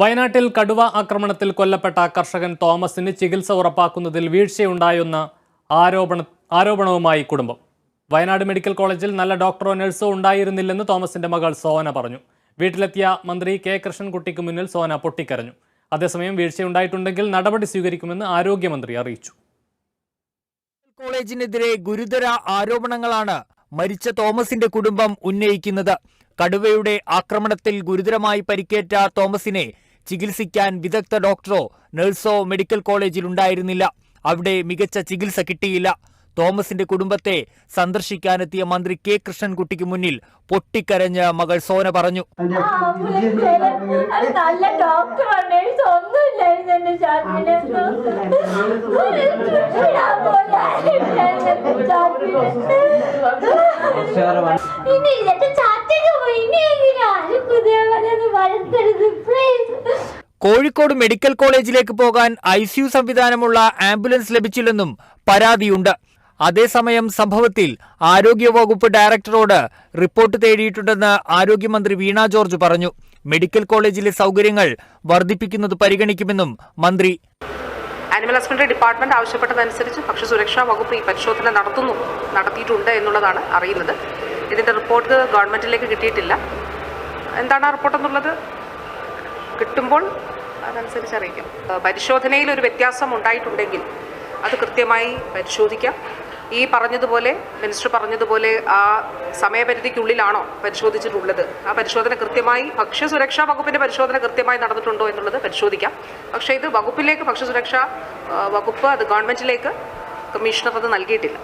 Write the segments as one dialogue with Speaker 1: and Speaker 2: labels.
Speaker 1: വയനാട്ടിൽ കടുവ ആക്രമണത്തിൽ കൊല്ലപ്പെട്ട കർഷകൻ തോമസിന് ചികിത്സ ഉറപ്പാക്കുന്നതിൽ വീഴ്ചയുണ്ടായെന്ന ആരോപണ ആരോപണവുമായി കുടുംബം. വയനാട് മെഡിക്കൽ കോളേജിൽ നല്ല ഡോക്ടറോ നഴ്സോ ഉണ്ടായിരുന്നില്ലെന്ന് തോമസിന്റെ മകൾ സോന പറഞ്ഞു. വീട്ടിലെത്തിയ മന്ത്രി കെ. കൃഷ്ണൻകുട്ടിക്ക് മുന്നിൽ സോന പൊട്ടിക്കരഞ്ഞു. അതേസമയം വീഴ്ചയുണ്ടായിട്ടുണ്ടെങ്കിൽ നടപടി സ്വീകരിക്കുമെന്ന് ആരോഗ്യമന്ത്രി അറിയിച്ചു.
Speaker 2: കോളേജിനെതിരെ ഗുരുതര ആരോപണങ്ങളാണ് മരിച്ച തോമസിന്റെ കുടുംബം ഉന്നയിക്കുന്നത്. കടുവയുടെ ആക്രമണത്തിൽ ഗുരുതരമായി പരിക്കേറ്റ തോമസിനെ ചികിത്സിക്കാൻ വിദഗ്ധ ഡോക്ടറോ നഴ്സോ മെഡിക്കൽ കോളേജിൽ ഉണ്ടായിരുന്നില്ല. അവിടെ മികച്ച ചികിത്സ കിട്ടിയില്ല. തോമസിന്റെ കുടുംബത്തെ സന്ദർശിക്കാനെത്തിയ മന്ത്രി കെ കൃഷ്ണൻകുട്ടിക്ക് മുന്നിൽ പൊട്ടിക്കരഞ്ഞ മകൾ സോന പറഞ്ഞു.
Speaker 3: നല്ല ഒന്നുമില്ലായിരുന്നു
Speaker 2: കോഴിക്കോട് മെഡിക്കൽ കോളേജിലേക്ക് പോകാൻ ഐ സംവിധാനമുള്ള ആംബുലൻസ് ലഭിച്ചില്ലെന്നും പരാതിയുണ്ട്. അതേസമയം സംഭവത്തിൽ ആരോഗ്യവകുപ്പ് ഡയറക്ടറോട് റിപ്പോർട്ട് തേടിയിട്ടുണ്ടെന്ന് ആരോഗ്യമന്ത്രി വീണ ജോർജ് പറഞ്ഞു. മെഡിക്കൽ കോളേജിലെ സൗകര്യങ്ങൾ വർദ്ധിപ്പിക്കുന്നത് പരിഗണിക്കുമെന്നും മന്ത്രി.
Speaker 4: ആനിമൽ ഹസ്ബൻഡറി ഡിപ്പാർട്ട്മെന്റ് ആവശ്യപ്പെട്ടതനുസരിച്ച് ഭക്ഷ്യസുരക്ഷാ വകുപ്പ് ഈ പരിശോധന നടത്തുന്നു നടത്തിയിട്ടുണ്ട് എന്നുള്ളതാണ് അറിയുന്നത്. ഇതിന്റെ റിപ്പോർട്ട് ഗവൺമെന്റിലേക്ക് കിട്ടിയിട്ടില്ല. എന്താണ് ആ റിപ്പോർട്ട് എന്നുള്ളത്? കിട്ടുമ്പോൾ അതനുസരിച്ച് അറിയിക്കാം പരിശോധനയിൽ ഒരു വ്യത്യാസം ഉണ്ടായിട്ടുണ്ടെങ്കിൽ അത് കൃത്യമായി പരിശോധിക്കാം. ഈ പറഞ്ഞതുപോലെ മിനിസ്റ്റർ പറഞ്ഞതുപോലെ ആ സമയപരിധിക്കുള്ളിലാണോ പരിശോധിച്ചിട്ടുള്ളത്? ആ പരിശോധന കൃത്യമായി ഭക്ഷ്യസുരക്ഷാ വകുപ്പിന്റെ പരിശോധന കൃത്യമായി നടന്നിട്ടുണ്ടോ എന്നുള്ളത് പരിശോധിക്കാം. പക്ഷേ ഇത് വകുപ്പിലേക്ക് ഭക്ഷ്യസുരക്ഷാ വകുപ്പ് അത് ഗവൺമെന്റിലേക്ക് കമ്മീഷണർ അത് നൽകിയിട്ടില്ല.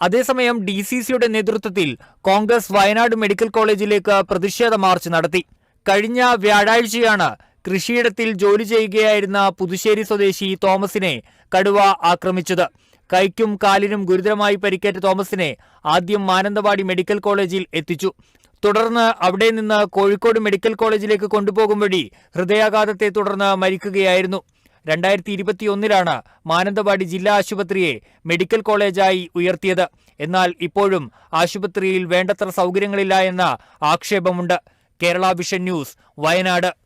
Speaker 2: അതേസമയം ഡി സി സിയുടെ നേതൃത്വത്തിൽ കോൺഗ്രസ് വയനാട് മെഡിക്കൽ കോളേജിലേക്ക് പ്രതിഷേധ മാർച്ച് നടത്തി. കഴിഞ്ഞ വ്യാഴാഴ്ചയാണ് കൃഷിയിടത്തിൽ ജോലി ചെയ്യുകയായിരുന്ന പുതുശ്ശേരി സ്വദേശി തോമസിനെ കടുവ ആക്രമിച്ചത്. കൈക്കും കാലിനും ഗുരുതരമായി പരിക്കേറ്റ തോമസിനെ ആദ്യം മാനന്തവാടി മെഡിക്കൽ കോളേജിൽ എത്തിച്ചു. തുടർന്ന് അവിടെ നിന്ന് കോഴിക്കോട് മെഡിക്കൽ കോളേജിലേക്ക് കൊണ്ടുപോകും വഴി ഹൃദയാഘാതത്തെ തുടർന്ന് മരിക്കുകയായിരുന്നു. രണ്ടായിരത്തി ഇരുപത്തിയൊന്നിലാണ് മാനന്തവാടി ജില്ലാ ആശുപത്രിയെ മെഡിക്കൽ കോളേജായി ഉയർത്തിയത്. എന്നാൽ ഇപ്പോഴും ആശുപത്രിയിൽ വേണ്ടത്ര സൗകര്യങ്ങളില്ല എന്ന ആക്ഷേപമുണ്ട്. Kerala vision news Wayanad.